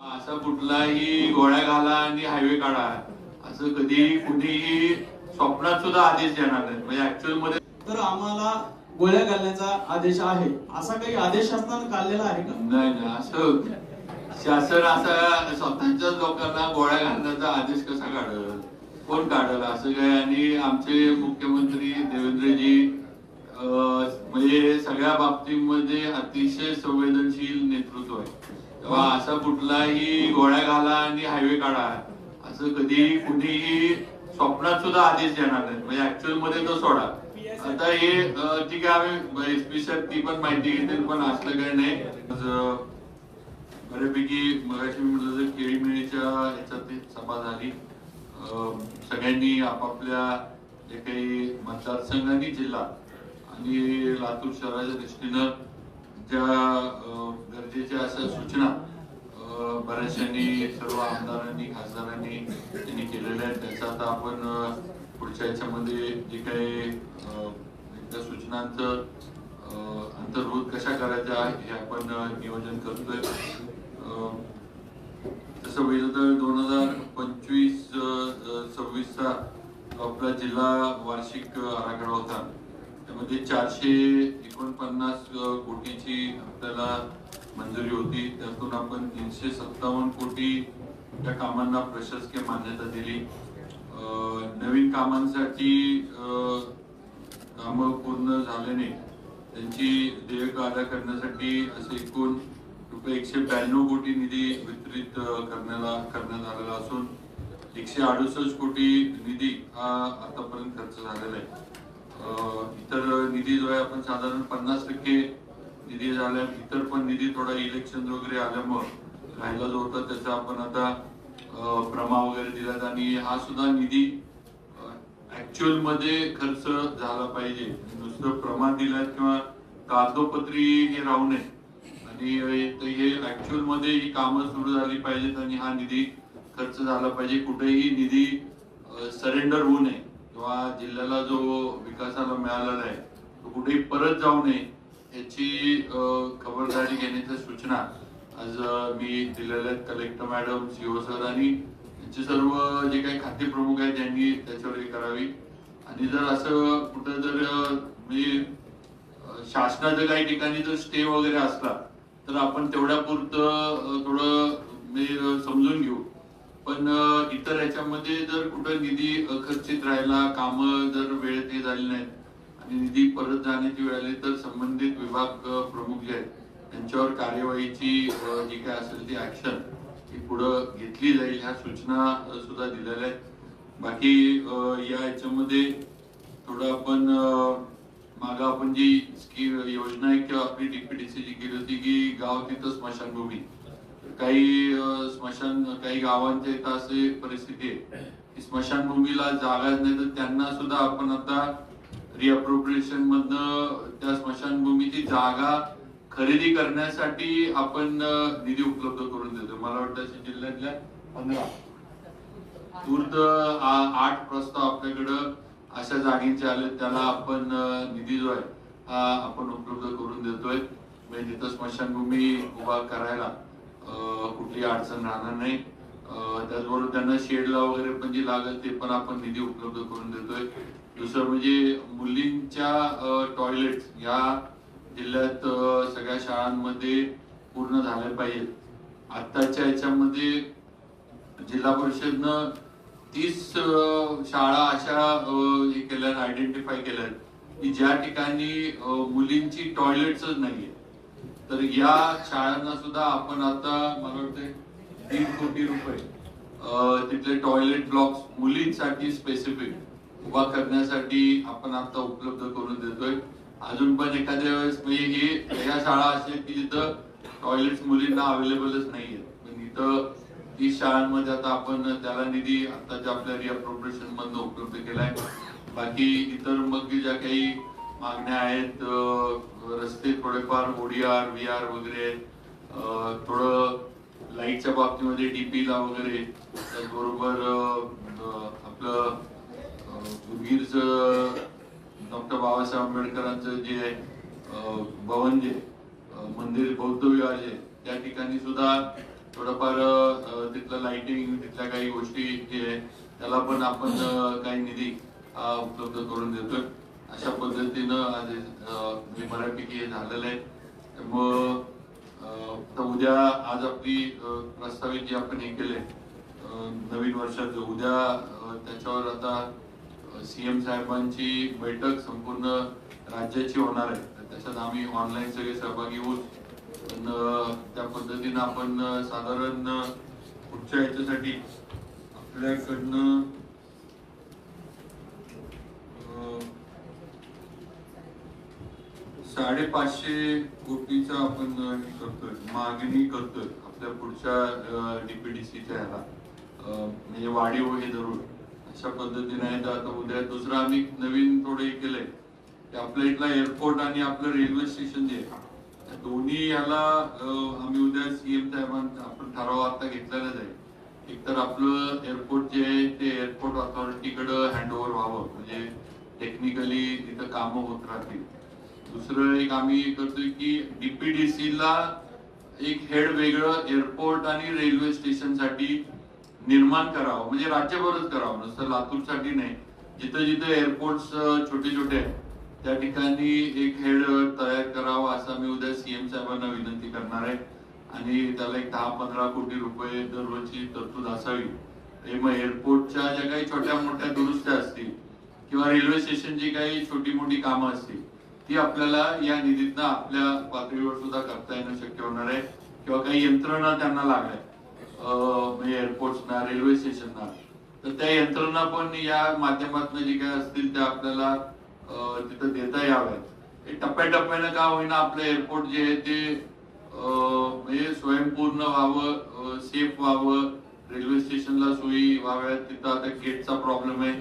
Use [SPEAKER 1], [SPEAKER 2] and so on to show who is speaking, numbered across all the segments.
[SPEAKER 1] असा कुठलाही गोळ्या घाला आणि हायवे काढा. असं कधी कुठेही स्वप्नात सुद्धा आदेश देणार नाही. म्हणजे ऍक्च्युअलमध्ये
[SPEAKER 2] तर आम्हाला गोळ्या घालण्याचा आदेश आहे. असा काही आदेश शासनानं काढलेला आहे का?
[SPEAKER 1] नाही नाही असं शासन असा स्वतःच्याच लोकांना गोळ्या घालण्याचा आदेश कसा काढल? कोण काढल? असं काय? आणि आमचे मुख्यमंत्री देवेंद्रजी म्हणजे सगळ्या बाबतीमध्ये अतिशय संवेदनशील नेतृत्व आहे. तेव्हा असा कुठलाही गोळ्या घाला आणि हायवे काढा. असं कधी कुठेही स्वप्नात सुद्धा आदेश देणार नाही. म्हणजे ऍक्च्युअलमध्ये तो सोडा. आता हे ठीक आहे आम्ही एसपी साहेब ती पण माहिती घेतील पण असलं काही नाही. बऱ्यापैकी मगाशी मी म्हटलं तर केळी मिळीच्या ह्याच्यात सभा झाली. सगळ्यांनी आपापल्या जे काही मतदारसंघ आणि जिल्हा आणि लातूर शहराच्या दृष्टीनं त्या अं, गरजेच्या अशा सूचना बऱ्याचशांनी सर्व आमदारांनी खासदारांनी त्यांनी केलेल्या आहेत. त्याचा आता आपण पुढच्या याच्यामध्ये जे काही त्या सूचनांचं अंतर्भूत कशा करायच्या हे आपण नियोजन करतोय. अं, तसं बघितलं तर दोन हजार पंचवीस सव्वीसचा आपला जिल्हा वार्षिक आराखडा होता. त्यामध्ये चारशे एकोणपन्नास कोटीची आपल्याला मंजुरी होती. त्यातून आपण तीनशे सत्तावन्न कोटी त्या कामांना प्रशासकीय मान्यता दिली. अं, नवीन कामांसाठी कामं पूर्ण झाल्याने त्यांची देयक अदा करण्यासाठी असे एकूण रुपये एकशे ब्याण्णव कोटी निधी वितरित करण्याला करण्यात आलेला असून एकशे अडुसष्ट कोटी निधी हा आतापर्यंत खर्च झालेला आहे. इतर निधी जो आहे आपण साधारण पन्नास टक्के निधी झाल्या इतर पण निधी थोडा इलेक्शन वगैरे आल्यामुळं राहिला जो होता त्याचा आपण आता प्रमा वगैरे दिलात. आणि हा सुद्धा निधी ऍक्च्युअलमध्ये खर्च झाला पाहिजे. नुसतं प्रमाण दिलात किंवा कागदोपत्री हे राहू नये. आणि हे- हे ऍक्च्युअलमध्ये ही कामं सुरू झाली पाहिजेत आणि हा निधी खर्च झाला पाहिजे. कुठेही निधी सरेंडर होऊ नये. किंवा जिल्ह्याला जो विकासाला मिळालेला आहे तो कुठेही परत जाऊ नये याची खबरदारी घेण्याच्या सूचना आज मी दिलेल्या आहेत कलेक्टर मॅडम सीओ सर आणि त्यांचे सर्व जे काही खाते प्रमुख आहेत त्यांनी त्याच्यावर हे करावी. आणि जर असं कुठं जर म्हणजे शासनाच्या काही ठिकाणी जर स्टे वगैरे असला तर आपण तेवढ्या पुरतं थोडं म्हणजे समजून घेऊ. पण इतर ह्याच्यामध्ये जर कुठं निधी अखर्चित राहिला काम जर वेळेत हे झाली नाहीत आणि निधी परत जाण्याची वेळ आली तर संबंधित विभाग प्रमुख जे आहेत त्यांच्यावर कार्यवाहीची जी काय असेल ती ऍक्शन ही पुढं घेतली जाईल ह्या सूचना सुद्धा दिलेल्या आहेत. बाकी या ह्याच्यामध्ये थोडं आपण मागं आपण जी स्कीम योजना आहे किंवा आपली डीपीडीसी जी केली होती की गाव तिथं स्मशानभूमी. काही स्मशान काही गावांच्या इथं अशी परिस्थिती आहे. की स्मशानभूमीला जागाच नाही तर त्यांना सुद्धा आपण आता रिअप्रोप्रिएशन मधनं त्या स्मशानभूमीची जागा खरेदी करण्यासाठी आपण निधी उपलब्ध करून देतो. मला वाटतं जिल्ह्यातल्या पंधरा. तूर्त आठ प्रस्ताव आपल्याकडं अशा जागेचे आले त्याला आपण निधी जो आहे हा आपण उपलब्ध करून देतोय. म्हणजे तिथं स्मशानभूमी उभा करायला कुठली अडचण राहणार नाही. त्याचबरोबर त्यांना शेडला वगैरे पण जे लागेल ते पण आपण निधी उपलब्ध करून देतोय. दुसरं म्हणजे मुलींच्या टॉयलेट या जिल्ह्यात सगळ्या शाळांमध्ये पूर्ण झाल्या पाहिजेत. आत्ताच्या याच्यामध्ये जिल्हा परिषदनं तीस शाळा अशा हे केल्या आयडेंटिफाय केल्या की ज्या ठिकाणी मुलींची टॉयलेट्सच नाहीये तर या शाळांना सुद्धा आपण आता मला वाटतं दीड कोटी रुपये तिथले टॉयलेट ब्लॉक्स मुलींसाठी स्पेसिफिक उभा करण्यासाठी आपण आता उपलब्ध करून देतोय. अजून पण एखाद्या वेळेस म्हणजे हे या शाळा अशा की जिथं टॉयलेट मुलींना अवेलेबलच नाहीये पण इथं तीस शाळांमध्ये आता आपण त्याला निधी आताच्या आपल्या रिअप्रोप्रिएशन मधनं उपलब्ध केलाय. बाकी इतर मग ज्या काही मागण्या आहेत रस्ते थोडेफार ओडीआर व्ही आर वगैरे थोडं लाईटच्या बाबतीमध्ये डीपी ला वगैरे त्याचबरोबर आपलं उदगीरचं डॉक्टर बाबासाहेब आंबेडकरांचं जे भवन जे मंदिर बौद्ध विहार जे त्या ठिकाणी सुद्धा थोडंफार तिथलं लाइटिंग तिथल्या काही गोष्टी जे आहे त्याला पण आपण काही निधी उपलब्ध करून देतोय. अशा पद्धतीनं आज मी म्हणजे बऱ्यापैकी हे झालेलं आहे. त्यामुळं तर उद्या आज आपली प्रस्तावित जे आपण हे केले नवीन वर्षात उद्या त्याच्यावर आता सीएम साहेबांची बैठक संपूर्ण राज्याची होणार आहे. त्याच्यात आम्ही ऑनलाईन सगळे सहभागी होऊ त्या पद्धतीनं आपण साधारण पुढच्या याच्यासाठी आपल्याकडनं साडेपाचशे कोटीचा आपण हे करतोय मागणी करतोय आपल्या पुढच्या डीपीडीसीच्या ह्याला. म्हणजे वाढीव हे धरून. अशा पद्धतीने आहे तर आता उद्या दुसरं आम्ही नवीन थोडं हे केलंय. की आपल्या इथला एअरपोर्ट आणि आपलं रेल्वे स्टेशन जे आहे दोन्ही याला आम्ही उद्या सीएम साहेबांचा आपण ठराव आता घेतलेला आहे. एक तर आपलं एअरपोर्ट जे आहे ते एअरपोर्ट ऑथॉरिटीकडे हँडओव्हर व्हावं. म्हणजे टेक्निकली तिथं कामं होत राहतील. दुसरं एक आम्ही करतोय की डीपीडीसी ला एक हेड वेगळं एअरपोर्ट आणि रेल्वे स्टेशनसाठी निर्माण करावं म्हणजे राज्यभरच करावं नुसतं लातूरसाठी नाही. जिथं जिथे एअरपोर्ट छोटे छोटे आहेत त्या ठिकाणी एक हेड तयार करावं असं मी उद्या सीएम साहेबांना विनंती करणार आहे. आणि त्याला एक दहा पंधरा कोटी रुपये दररोजची तरतूद असावी. मग एअरपोर्टच्या ज्या काही छोट्या मोठ्या दुरुस्त्या असतील किंवा रेल्वे स्टेशनची काही छोटी मोठी कामं असतील ती आपल्याला या निधीतनं आपल्या पातळीवर सुद्धा करता येणं शक्य होणार आहे किंवा काही यंत्रणा त्यांना लागल्या. म्हणजे एअरपोर्टना रेल्वे स्टेशनना तर त्या यंत्रणा पण या माध्यमातून जे काय असतील त्या आपल्याला तिथं देता याव्यात. हे टप्प्याटप्प्यानं का होईना आपलं एअरपोर्ट जे आहे ते म्हणजे स्वयंपूर्ण व्हावं सेफ व्हावं रेल्वे स्टेशनला सोयी व्हाव्यात. तिथं आता गेटचा प्रॉब्लेम आहे.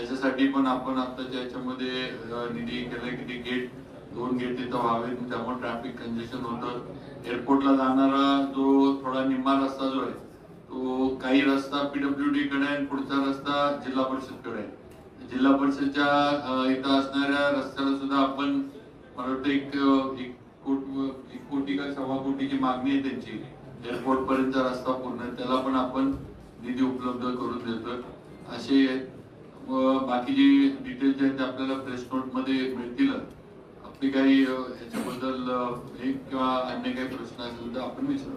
[SPEAKER 1] त्याच्यासाठी पण आपण आताच्या याच्यामध्ये निधी केलाय की ते गेट दोन गेट तिथं व्हावेत त्यामुळे ट्रॅफिक कंजेशन होतं. एअरपोर्टला जाणारा जो थोडा निम्मा रस्ता जो आहे तो काही रस्ता पीडब्ल्यू डी कडे आहे आणि पुढचा रस्ता जिल्हा परिषदकडे आहे. जिल्हा परिषदच्या इथं असणाऱ्या रस्त्याला सुद्धा आपण मला वाटतं एक एक कोटी एक कोटी का सव्वा कोटीची मागणी आहे त्यांची. एअरपोर्ट पर्यंतचा रस्ता पूर्ण आहे. त्याला पण आपण निधी उपलब्ध करून देतोय. असे व बाकीचे डिटेल्स जे आहेत ते आपल्याला प्रेस नोटमध्ये मिळतील आपली काही याच्याबद्दल एक किंवा अन्य काही प्रश्न असेल तर आपण विचारू.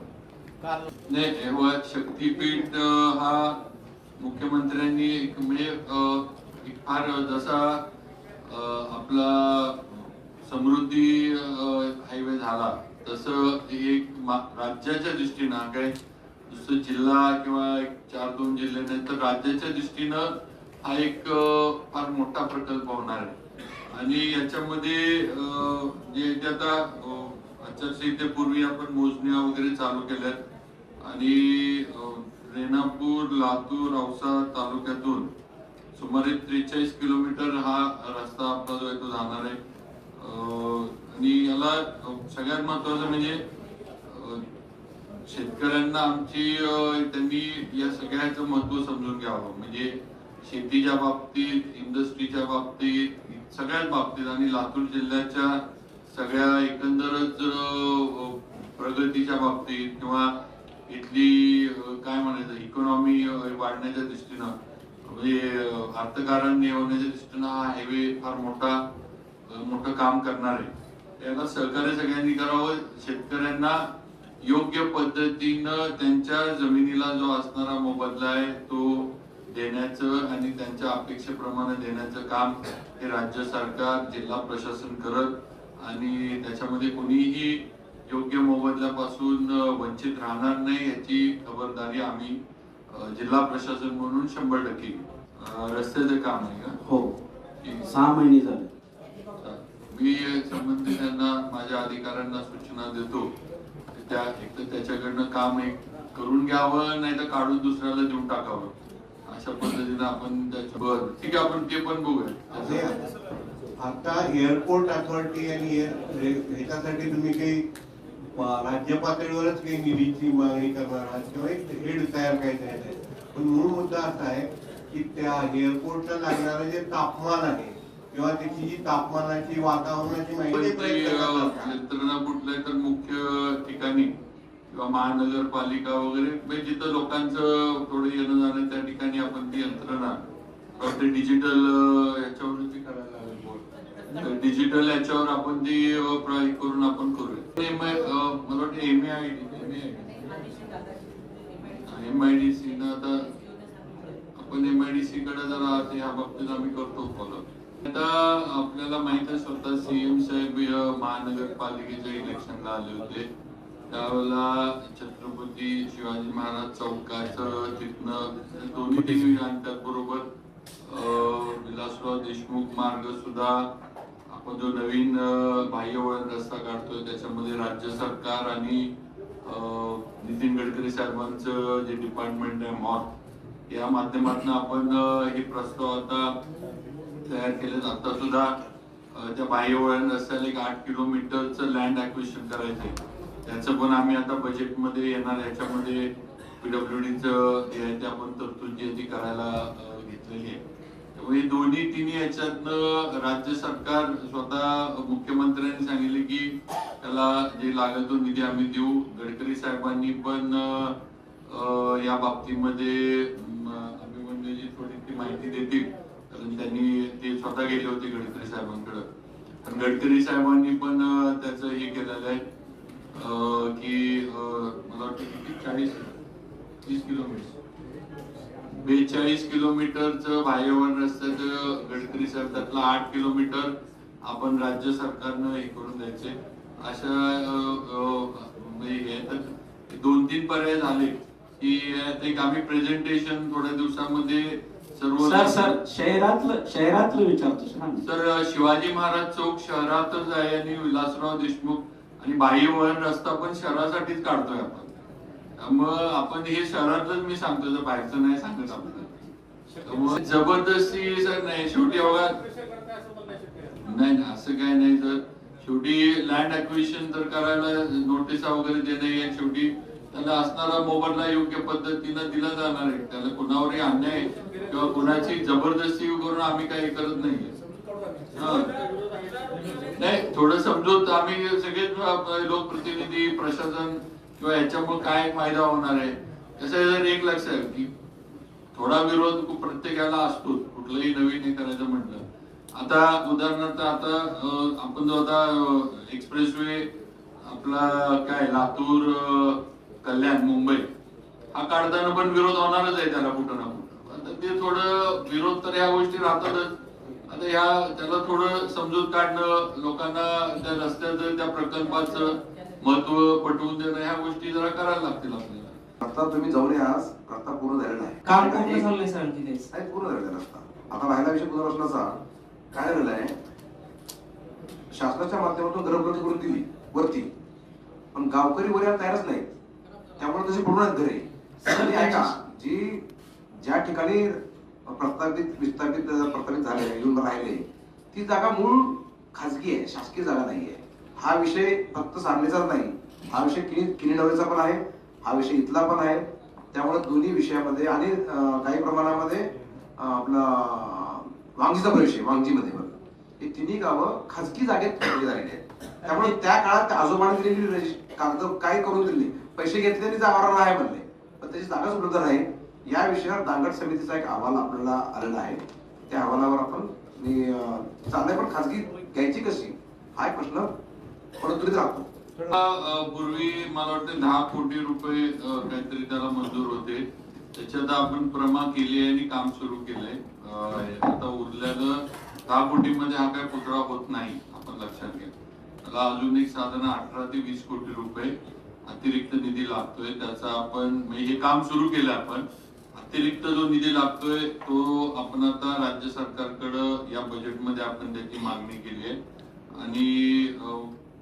[SPEAKER 1] नाही शक्तीपीठ हा मुख्यमंत्र्यांनी एक म्हणजे फार जसा आपला समृद्धी हायवे झाला तसं एक राज्याच्या दृष्टीनं काय नुसतं जिल्हा किंवा एक चार दोन जिल्हे नाही तर राज्याच्या दृष्टीनं हा एक फार मोठा प्रकल्प होणार आहे. आणि याच्यामध्ये जे ते आता आचारसंहितेपूर्वी आपण मोजण्या वगैरे चालू केल्यात. आणि रेणापूर लातूर औसा तालुक्यातून सुमारे त्रेचाळीस किलोमीटर हा रस्ता आपला जो आहे तो जाणार आहे. आणि याला सगळ्यात महत्वाचं म्हणजे शेतकऱ्यांना आमची त्यांनी या सगळ्याचं महत्त्व समजून घ्यावं. म्हणजे शेतीच्या बाबतीत इंडस्ट्रीच्या बाबतीत सगळ्याच बाबतीत आणि लातूर जिल्ह्याच्या सगळ्या एकंदरच प्रगतीच्या बाबतीत किंवा इथली काय म्हणायचं इकॉनॉमी वाढण्याच्या दृष्टीनं म्हणजे अर्थकारण होण्याच्या दृष्टीनं हा हायवे फार मोठा मोठं काम करणार आहे. याला सहकार्य सगळ्यांनी करावं शेतकऱ्यांना योग्य पद्धतीनं त्यांच्या जमिनीला जो असणारा मोबदला आहे तो देण्याचं आणि त्यांच्या अपेक्षेप्रमाणे देण्याचं काम हे राज्य सरकार जिल्हा प्रशासन करत आणि त्याच्यामध्ये कोणीही योग्य मोबदल्यापासून वंचित राहणार नाही याची खबरदारी आम्ही जिल्हा प्रशासन म्हणून शंभर टक्के रस्त्याचं काम आहे का?
[SPEAKER 2] हो. सहा महिने झाले.
[SPEAKER 1] मी संबंधितांना माझ्या अधिकाऱ्यांना सूचना देतो. त्या एक तर त्याच्याकडनं काम एक करून घ्यावं नाही तर काढून दुसऱ्याला देऊन टाकावं. अशा पद्धतीनं आपण बर ठीक आहे आपण ते पण बघूया.
[SPEAKER 3] आता एअरपोर्ट अथॉरिटी आणि ह्याच्यासाठी तुम्ही काही राज्य पातळीवरच काही निधीची मागणी करणार आहात किंवा एक हेड तयार करायचं आहे. पण मूळ मुद्दा असा आहे की त्या एअरपोर्टला लागणारं जे तापमान आहे किंवा त्याची जी तापमानाची वातावरणाची माहिती
[SPEAKER 1] कुठल्या तर मुख्य ठिकाणी किंवा महानगरपालिका वगैरे म्हणजे जिथं लोकांचं थोडं येणं जाणं त्या ठिकाणी आपण ती यंत्रणा ते डिजिटल याच्यावर करायला लागेल डिजिटल याच्यावर आपण ती अ, करून आपण करूया. एम आय मला वाटतं M I M I D C आता आपण एम आय डी सी कडे जरा ते ह्या बाबतीत आम्ही करतो फॉलो आता आपल्याला माहीत आहे स्वतः सीएम साहेब महानगरपालिकेच्या इलेक्शनला आले होते. त्यावेळेला छत्रपती शिवाजी महाराज चौकाचं तिथनं दोन्ही त्याचबरोबर अ, विलासराव देशमुख मार्ग सुद्धा आपण जो नवीन बाह्य वळण रस्ता काढतोय त्याच्यामध्ये राज्य सरकार आणि नितीन गडकरी साहेबांचं जे डिपार्टमेंट आहे मॉर या माध्यमातून आपण हे प्रस्ताव आता तयार केले आता सुद्धा त्या बाह्य वळण रस्त्याला एक आठ किलोमीटरचं लँड ऍक्विशन करायचंय. त्याचं पण आम्ही आता बजेटमध्ये येणार याच्यामध्ये पीडब्ल्यूडीचं जे आहे ते आपण तरतूद जी ती करायला घेतलेली आहे. त्यामुळे दोन्ही तिन्ही याच्यातनं राज्य सरकार स्वतः मुख्यमंत्र्यांनी सांगितले की त्याला जे लागेल तो निधी आम्ही देऊ. गडकरी साहेबांनी पण या बाबतीमध्ये अभिमन्यूजी थोडी ती माहिती देतील. कारण त्यांनी ते स्वतः गेले होते गडकरी साहेबांकडे. पण गडकरी साहेबांनी पण त्याचं हे केलेलं आहे. की मला वाटतं चाळीस तीस किलोमीटर. बेचाळीस किलोमीटरचं बाह्यवन रस्त्याचं गडकरी साहेब त्यातला आठ किलोमीटर आपण राज्य सरकारनं हे करून द्यायचे. अशा म्हणजे हे दोन तीन पर्याय झाले की एक आम्ही प्रेझेंटेशन थोड्या दिवसामध्ये सर्व
[SPEAKER 2] सर सर शहरातलं शहरातलं विचारतो सर
[SPEAKER 1] शिवाजी महाराज चौक शहरातच आहे आणि विलासराव देशमुख आणि बाह्य वळण रस्ता पण शहरासाठीच काढतोय आपण. त्यामुळं आपण हे शहरातच मी सांगतो जर बाहेरचं नाही सांगत आपल्याला जबरदस्ती सर नाही शेवटी बघा. नाही ना असं काय नाही तर शेवटी लँड अक्विशन तर करायला नोटिसा वगैरे देणे या शेवटी त्याला असणारा मोबदला योग्य पद्धतीनं दिला जाणार आहे. त्याला कुणावरही अन्याय किंवा कुणाची जबरदस्ती करून आम्ही काही करत नाहीये. नाही थोडं समजूत आम्ही सगळेच लोकप्रतिनिधी प्रशासन किंवा याच्यामुळे काय फायदा होणार आहे? कसं एक लक्ष आहे की थोडा विरोध प्रत्येकाला असतो कुठलंही नवीन हे करायचं म्हटलं. आता उदाहरणार्थ आता आपण जो आता एक्सप्रेस वे आपला काय लातूर कल्याण मुंबई हा काढताना पण विरोध होणारच आहे त्याला कुठं ना कुठं. ते थोडं विरोध तर या गोष्टी राहतातच. आता ह्या त्याला थोडं समजूत काढणं लोकांना त्या रस्त्याचं त्या प्रकल्पाचं महत्त्व पटवून देणं ह्या गोष्टी जरा करायला लागतील आपल्याला.
[SPEAKER 4] आता तुम्ही जाऊन या. आज रस्ता पूर्ण झालेला आहे
[SPEAKER 2] काम
[SPEAKER 4] काही-
[SPEAKER 2] पूर्ण झालंय सर आणखी तेच.
[SPEAKER 4] नाही पूर्ण झालेला आहे रस्ता. आता राहिला विषय पुनर्वसनाचा काय झालेला आहे? शासनाच्या माध्यमातून घरपट्टी करून दिली वरती. पण गावकरी वर यायला तयारच नाही त्यामुळे तशी पूर्ण आहेत घरे. आणि ऐका जी ज्या ठिकाणी प्रस्तावित विस्थापित प्रस्तावित झाले येऊन राहिले ती जागा मूळ खाजगी आहे शासकीय जागा नाही आहे. हा विषय फक्त सांगलीचाच नाही. हा विषय किनी किनीडवळीचा पण आहे हा विषय इथला पण आहे. त्यामुळे दोन्ही विषयामध्ये आणि काही प्रमाणामध्ये आपला वांगीचा प्रवेश आहे वांगजीमध्ये पण हे तिन्ही गावं खाजगी जागेत ठेवली झालेली आहेत. त्यामुळे त्या काळात आजोबाने दिलेली कागद काय करून दिली पैसे घेतले आणि जागा नाही म्हणले. पण त्याची जागा उपलब्ध नाही या विषयावर दांगड समितीचा एक अहवाल आपल्याला आलेला आहे. त्या अहवालावर आपण मी, चाललंय पण खाजगी घ्यायची कशी? हा एक प्रश्न प्रलंबित राहतो.
[SPEAKER 1] पूर्वी मला वाटतं दहा कोटी रुपये काहीतरी त्याला मंजूर होते. त्याच्यात आपण प्रमा केली आहे आणि काम सुरू केलंय. आता उरलेलं दहा कोटीमध्ये हा काय पुतळा होत नाही आपण लक्षात घ्या. त्याला अजून एक साधारण अठरा ते वीस कोटी रुपये अतिरिक्त निधी लागतोय. त्याचा आपण म्हणजे हे काम सुरू केलं आपण. अतिरिक्त जो निधी लागतोय तो आपण आता राज्य सरकारकडं या बजेटमध्ये आपण त्याची मागणी केली आहे. आणि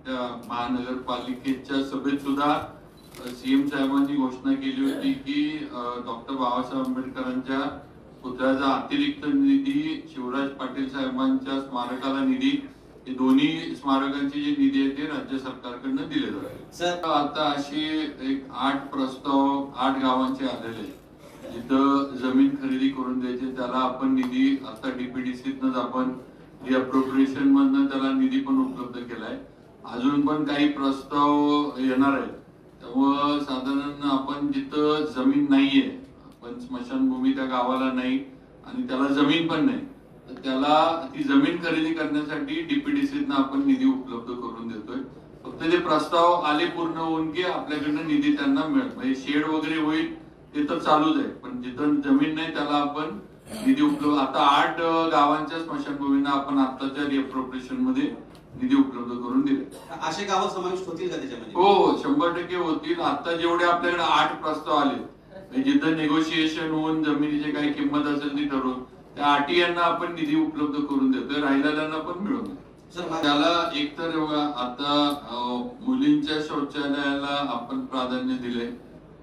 [SPEAKER 1] त्या महानगरपालिकेच्या सभेत सुद्धा सीएम साहेबांनी घोषणा केली होती की डॉक्टर बाबासाहेब आंबेडकरांच्या पुतळ्याचा अतिरिक्त निधी शिवराज पाटील साहेबांच्या स्मारकाला निधी हे दोन्ही स्मारकांचे जे निधी आहे ते राज्य सरकारकडनं दिले जाते
[SPEAKER 2] सर.
[SPEAKER 1] आता अशी एक आठ प्रस्ताव आठ गावांचे आलेले आहेत. जिथं जमीन खरेदी करून द्यायची त्याला आपण निधी आता डीपीडीसीतनच आपण रिअप्रोप्रिएशन मधनं त्याला निधी पण उपलब्ध केलाय. अजून पण काही प्रस्ताव येणार आहेत. त्यामुळं साधारण आपण जिथं जमीन नाहीये पण स्मशानभूमी त्या गावाला नाही आणि त्याला जमीन पण नाही तर त्याला ती जमीन खरेदी करण्यासाठी डीपीडीसीतनं आपण निधी उपलब्ध करून देतोय. फक्त ते प्रस्ताव आले पूर्ण होऊन की आपल्याकडनं निधी त्यांना मिळत म्हणजे शेड वगैरे होईल ते तर चालूच आहे. पण जिथं जमीन नाही त्याला आपण निधी उपलब्ध आता आठ गावांच्या स्मशानभूमींना आपण आताच्या रिअप्रोप्रिएशनमध्ये निधी उपलब्ध करून दिले.
[SPEAKER 5] असे गावं समाविष्ट होतील का त्याच्यामध्ये?
[SPEAKER 1] हो हो शंभर टक्के होतील. आता जेवढे आपल्याकडे आठ प्रस्ताव आले म्हणजे जिथं नेगोशिएशन होऊन जमिनीची काही किंमत असेल ती ठरवून त्या आठी यांना आपण निधी उपलब्ध करून देतोय राहिलेल्यांना पण मिळवून त्याला एकतर आता मुलींच्या शौचालयाला आपण प्राधान्य दिले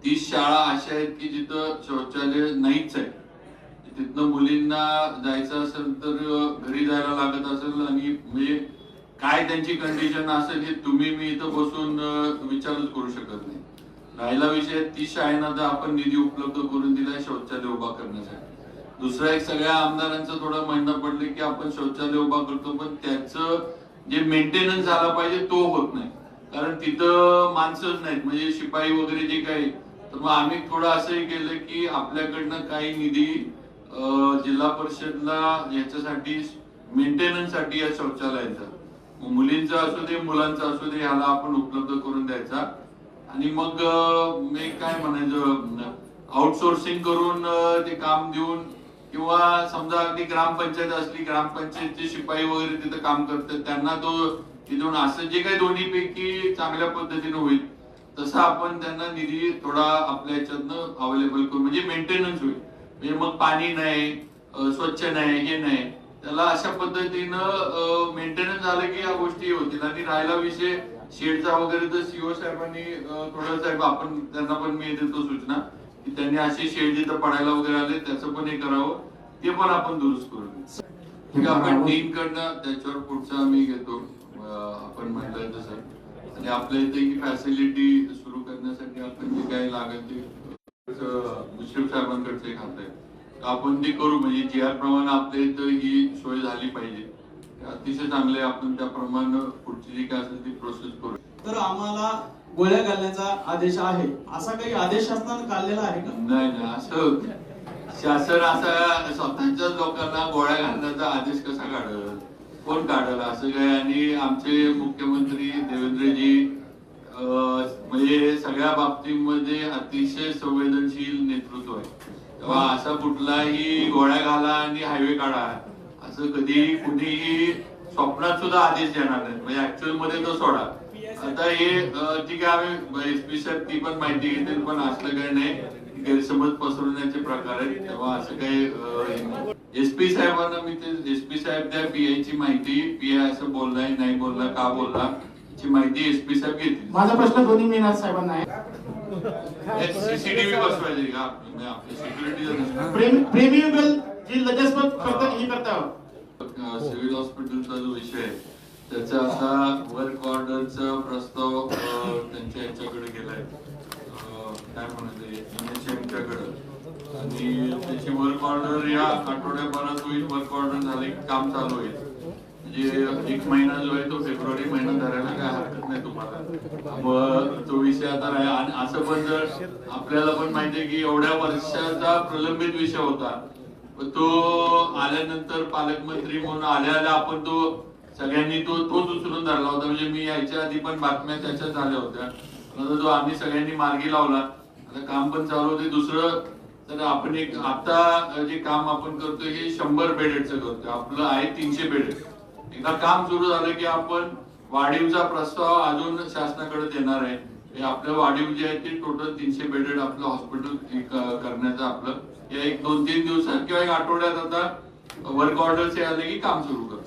[SPEAKER 1] तीस शाळा अशा आहेत की जिथं शौचालय नाहीच आहे. तिथनं मुलींना जायचं असेल तर घरी जायला लागत असेल आणि म्हणजे काय त्यांची कंडिशन असेल हे तुम्ही मी इथं बसून विचारच करू शकत नाही. राहिला विषय तीस शाळेना तर आपण निधी उपलब्ध करून दिलाय शौचालय उभा करण्यासाठी. दुसरा एक सगळ्या आमदारांचं थोडं म्हणणं पडलं की आपण शौचालय उभा करतो पण त्याचं जे मेंटेनन्स झाला पाहिजे तो होत नाही. कारण तिथं माणसंच नाहीत. म्हणजे शिपाई वगैरे जे काही तर मग आम्ही थोडं असंही केलं की आपल्याकडनं काही निधी जिल्हा परिषदला याच्यासाठी मेंटेनन्ससाठी या शौचालयाचा. मुलींचा असू दे मुलांचा असू दे ह्याला आपण उपलब्ध करून द्यायचा. आणि मग मी काय म्हणायचं आउटसोर्सिंग करून ते काम देऊन किंवा समजा अगदी ग्रामपंचायत असली ग्रामपंचायतचे शिपाई वगैरे तिथं काम करतात त्यांना तो तिथून असं जे काही दोन्ही पैकी चांगल्या पद्धतीने होईल तसं आपण त्यांना निधी थोडा आपल्या याच्यातनं अवेलेबल करू. म्हणजे मेंटेनन्स होईल. म्हणजे मग पाणी नाही स्वच्छ नाही हे नाही. त्याला अशा पद्धतीनं मेंटेनन्स झालं की या गोष्टी होतील. आणि राहिला विषय शेडचा वगैरे तर सीओ साहेबांनी थोडं साहेब आपण त्यांना पण मी देतो सूचना की त्यांनी असे शेड जिथं पडायला वगैरे आले त्याचं पण हे करावं. ते पण आपण दुरुस्त करू. ठीक आहे आपण डीन कडनं त्याच्यावर पुढचा आम्ही घेतो. आपण म्हटलंय तसं. आणि आपल्या इथे ही फॅसिलिटी सुरू करण्यासाठी आपण जे काही लागेल ते मुश्रीफ साहेबांकडचे खात आहे. आपण ते करू म्हणजे जी आर प्रमाणे आपल्या इथं ही सोय झाली पाहिजे. अतिशय चांगले आपण त्याप्रमाणे पुढची जी काय असेल ती प्रोसेस करू.
[SPEAKER 2] तर आम्हाला गोळ्या घालण्याचा आदेश आहे. असा काही आदेश शासनानं काढलेला आहे का?
[SPEAKER 1] नाही नाही असं शासन असा स्वतःच्याच लोकांना गोळ्या घालण्याचा आदेश कसा काढल? कोण काढल? असं काय आणि आमचे मुख्यमंत्री देवेंद्रजी अं, म्हणजे सगळ्या बाबतीमध्ये अतिशय संवेदनशील नेतृत्व आहे. तेव्हा असा कुठलाही गोळ्या घाला आणि हायवे काढा असं कधी कुठेही स्वप्नात सुद्धा आदेश देणार नाही. म्हणजे ऍक्च्युअलमध्ये तो सोडा. आता हे ठीक आहे आम्ही एसपी साहेब ती पण माहिती घेतील पण असलं काही नाही. गैरसमज पसरवण्याचे प्रकार आहेत. तेव्हा असं काही एसपी साहेबांना मी ते एसपी साहेब त्या पीआय ची माहिती पीआय असं बोललाय नाही बोलला का बोलला ची माहिती एसपी साहेब घेतील.
[SPEAKER 6] माझा प्रश्न दोन्ही मीनाथ साहेबांना आहे.
[SPEAKER 1] सीसीटीव्ही बसवायचे का? सिक्युरिटी
[SPEAKER 6] प्रेमी प्रेमी युगल जी लगेचपत करता हे. करता.
[SPEAKER 1] सिव्हिल हॉस्पिटलचा जो विषय आहे त्याचा आता वर्क ऑर्डरचा प्रस्ताव त्यांच्या याच्याकडे गेलाय. काय म्हणायचे एमएचएमच्याकडे आणि त्याची वर्क ऑर्डर या आठवड्याभरात होईल. वर्क ऑर्डर झाले काम चालू होईल. म्हणजे एक महिना जो आहे तो फेब्रुवारी महिना धरायला काय हरकत नाही तुम्हाला. मग तो विषय आता राहिला आणि असं पण जर आपल्याला पण माहितीये की एवढ्या वर्षाचा प्रलंबित विषय होता. तो आल्यानंतर पालकमंत्री म्हणून आल्या आल्या आपण तो सगळ्यांनी तो तोच उचलून धरला होता. म्हणजे मी याच्या आधी पण बातम्या त्याच्यात झाल्या होत्या. आता जो आम्ही सगळ्यांनी मार्गी लावला. आता काम पण चालू होते. दुसरं तर आपण एक आता जे काम आपण करतो हे शंभर बेडेडचं करतो आपलं आहे तीनशे बेडेड. एकदा काम सुरू झालं की आपण वाढीवचा प्रस्ताव अजून शासनाकडे देणार आहे. हे आपलं वाढीव जे आहे ते टोटल तीनशे बेडेड आपलं हॉस्पिटल करण्याचं आपलं. या एक दोन तीन दिवसात किंवा एक आठवड्यात आता वर्क ऑर्डर्स आले की काम सुरू करतो.